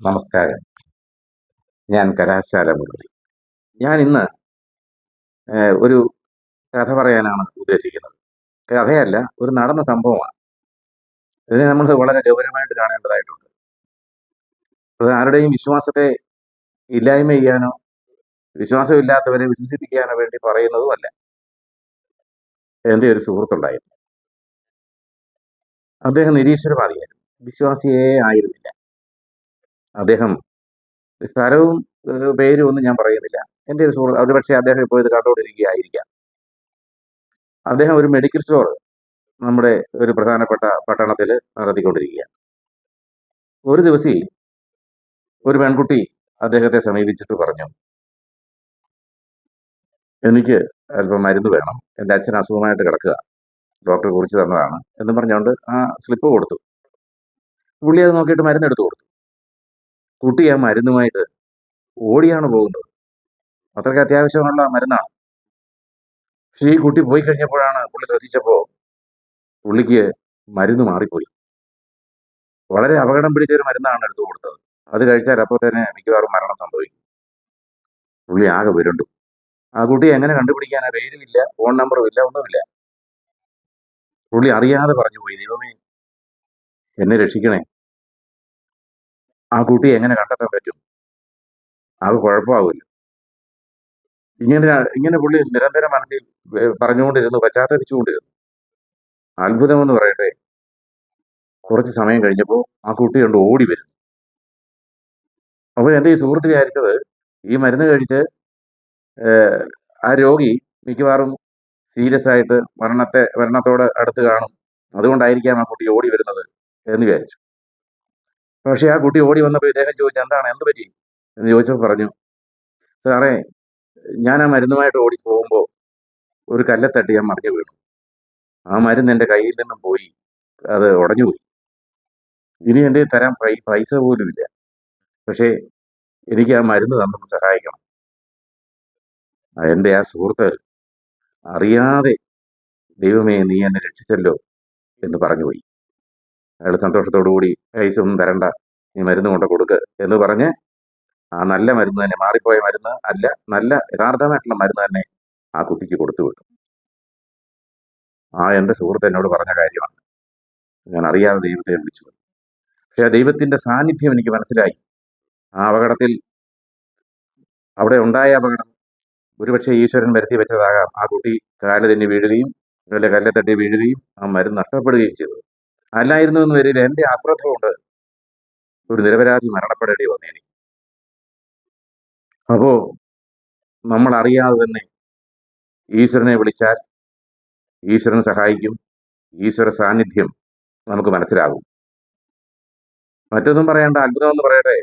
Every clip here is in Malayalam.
നമസ്കാരം. ഞാൻ കലാശാല മുരളി. ഞാൻ ഇന്ന് ഒരു കഥ പറയാനാണ് ഉദ്ദേശിക്കുന്നത്. കഥയല്ല ഒരു നടന്ന സംഭവമാണ്. ഇതിനെ നമ്മൾ വളരെ ഗൗരവമായിട്ട് കാണേണ്ടതായിട്ടുണ്ട്. അത് ആരുടെയും വിശ്വാസത്തെ ഇല്ലായ്മ ചെയ്യാനോ വിശ്വാസമില്ലാത്തവരെ വിശ്വസിപ്പിക്കാനോ വേണ്ടി പറയുന്നതുമല്ല എന്റെ ഒരു സുഹൃത്തുണ്ടായിരുന്നു. അദ്ദേഹം നിരീശ്വരവാദിയായിരുന്നു. വിശ്വാസിയേ ആയിരുന്നില്ല. അദ്ദേഹം സ്ഥലവും പേരും ഒന്നും ഞാൻ പറയുന്നില്ല. എന്റെ ഒരു സുഹൃത്ത് ഒരു പക്ഷേ അദ്ദേഹം ഇപ്പോൾ ഇത് കണ്ടുകൊണ്ടിരിക്കുകയായിരിക്കാം. അദ്ദേഹം ഒരു മെഡിക്കൽ സ്റ്റോർ നമ്മുടെ ഒരു പ്രധാനപ്പെട്ട പട്ടണത്തിൽ നടത്തിക്കൊണ്ടിരിക്കുകയാണ്. ഒരു ദിവസം ഒരു പെൺകുട്ടി അദ്ദേഹത്തെ സമീപിച്ചിട്ട് പറഞ്ഞു എനിക്ക് അല്പം മരുന്ന് വേണം. എന്റെ അച്ഛൻ അസുഖമായിട്ട് കിടക്കുക. ഡോക്ടർ കുറിച്ച് തന്നതാണ്. എന്ന് പറഞ്ഞുകൊണ്ട് ആ സ്ലിപ്പ് കൊടുത്തു. പുള്ളി അത് നോക്കിയിട്ട് മരുന്ന് എടുത്തു കൊടുത്തു. കുട്ടി ആ മരുന്നുമായിട്ട് ഓടിയാണ് പോകുന്നത്. അത്രയ്ക്ക് അത്യാവശ്യമുള്ള മരുന്നാണ്. പക്ഷെ ഈ കുട്ടി പോയി കഴിഞ്ഞപ്പോഴാണ് പുള്ളി ശ്രദ്ധിച്ചപ്പോൾ പുള്ളിക്ക് മരുന്ന് മാറിപ്പോയി. വളരെ അപകടം പിടിച്ച ഒരു മരുന്നാണ് എടുത്തു കൊടുത്തത്. അത് കഴിച്ചാൽ അപ്പോൾ തന്നെ മിക്കവാറും മരണം സംഭവിക്കും. പുള്ളി ആകെ വരുണ്ടു. ആ കുട്ടിയെ എങ്ങനെ കണ്ടുപിടിക്കാൻ പേരുമില്ല ഫോൺ നമ്പറും ഇല്ല ഒന്നുമില്ല. പുള്ളി അറിയാതെ പറഞ്ഞു പോയി ദൈവമേ എന്നെ രക്ഷിക്കണേ. ആ കുട്ടിയെ എങ്ങനെ കണ്ടെത്താൻ പറ്റും? അത് കുഴപ്പമാവില്ല ഇങ്ങനെ ഇങ്ങനെ പുള്ളി നിരന്തരം മനസ്സിൽ പറഞ്ഞുകൊണ്ടിരുന്നു പശ്ചാത്തലിച്ചുകൊണ്ടിരുന്നു അത്ഭുതമെന്ന് പറയട്ടെ. കുറച്ച് സമയം കഴിഞ്ഞപ്പോൾ ആ കുട്ടി കൊണ്ട് ഓടി വരും അപ്പോൾ എന്റെ ഈ സുഹൃത്ത് വിചാരിച്ചത് ഈ മരുന്ന് കഴിച്ച് ആ രോഗി മിക്കവാറും സീരിയസ് ആയിട്ട് മരണത്തെ മരണത്തോട് അടുത്ത് കാണും. അതുകൊണ്ടായിരിക്കാം ആ കുട്ടി ഓടി വരുന്നത് എന്ന് വിചാരിച്ചു. പക്ഷേ ആ കുട്ടി ഓടി വന്നപ്പോൾ ഇദ്ദേഹം ചോദിച്ചു എന്താണ്? എന്ത് പറ്റി? എന്ന് ചോദിച്ചപ്പോൾ പറഞ്ഞു സാറേ ഞാൻ ആ മരുന്നുമായിട്ട് ഓടി പോകുമ്പോൾ ഒരു കല്ലെ തട്ടി ഞാൻ മറിഞ്ഞു വീണു. ആ മരുന്ന് എന്റെ കയ്യിൽ നിന്നും പോയി അത് ഉടഞ്ഞു പോയി. ഇനി എന്റെ തരാൻ പൈസ പോലും ഇല്ല. പക്ഷേ എനിക്ക് ആ മരുന്ന് തന്നൊന്ന് സഹായിക്കണം. എന്റെ ആ സുഹൃത്ത് അറിയാതെ ദൈവമേ നീ എന്നെ രക്ഷിച്ചല്ലോ എന്ന് പറഞ്ഞു പോയി. അയാൾ സന്തോഷത്തോടു കൂടി പൈസ ഒന്നും തരണ്ട നീ മരുന്ന് കൊണ്ട് കൊടുക്ക് എന്ന് പറഞ്ഞ് ആ നല്ല മരുന്ന് തന്നെ മാറിപ്പോയ മരുന്ന് അല്ല നല്ല യഥാർത്ഥമായിട്ടുള്ള മരുന്ന് തന്നെ ആ കുട്ടിക്ക് കൊടുത്തു വിട്ടു. ആ എന്റെ സുഹൃത്ത് എന്നോട് പറഞ്ഞ കാര്യമാണ്. ഞാൻ അറിയാതെ ദൈവത്തെ വിളിച്ചു പക്ഷേ ആ ദൈവത്തിന്റെ സാന്നിധ്യം എനിക്ക് മനസ്സിലായി. ആ അപകടത്തിൽ അവിടെ ഉണ്ടായ അപകടം ഒരുപക്ഷെ ഈശ്വരൻ വരുത്തി വെച്ചതാകാം. ആ കുട്ടി കാൽ തന്നെ വീഴുകയും അല്ലെ കല്ലെ തട്ടി വീഴുകയും ആ മരുന്ന് നഷ്ടപ്പെടുകയും ചെയ്തു. അല്ലായിരുന്നു എന്ന് വരില്ല. എന്റെ അശ്രദ്ധ കൊണ്ട് ഒരു നിരപരാധി മരണപ്പെടേണ്ടി വന്നേനെ അപ്പോ നമ്മൾ അറിയാതെ തന്നെ ഈശ്വരനെ വിളിച്ചാൽ ഈശ്വരൻ സഹായിക്കും. ഈശ്വര സാന്നിധ്യം നമുക്ക് മനസ്സിലാകും. മറ്റൊന്നും പറയേണ്ട അത്ഭുതം എന്ന് പറയട്ടെ.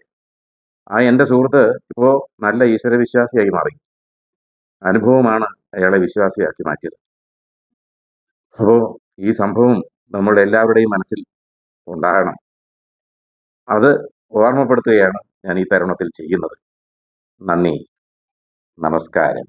ആ എന്റെ സുഹൃത്ത് ഇപ്പോൾ നല്ല ഈശ്വര വിശ്വാസിയായി മാറി. അനുഭവമാണ് അയാളെ വിശ്വാസിയാക്കി മാറ്റിയത്. അപ്പോൾ ഈ സംഭവം നമ്മളുടെ എല്ലാവരുടെയും മനസ്സിൽ ഉണ്ടാകണം. അത് ഓർമ്മപ്പെടുത്തുകയാണ് ഞാൻ ഈ തരുണത്തിൽ ചെയ്യുന്നത്. നന്ദി. നമസ്കാരം.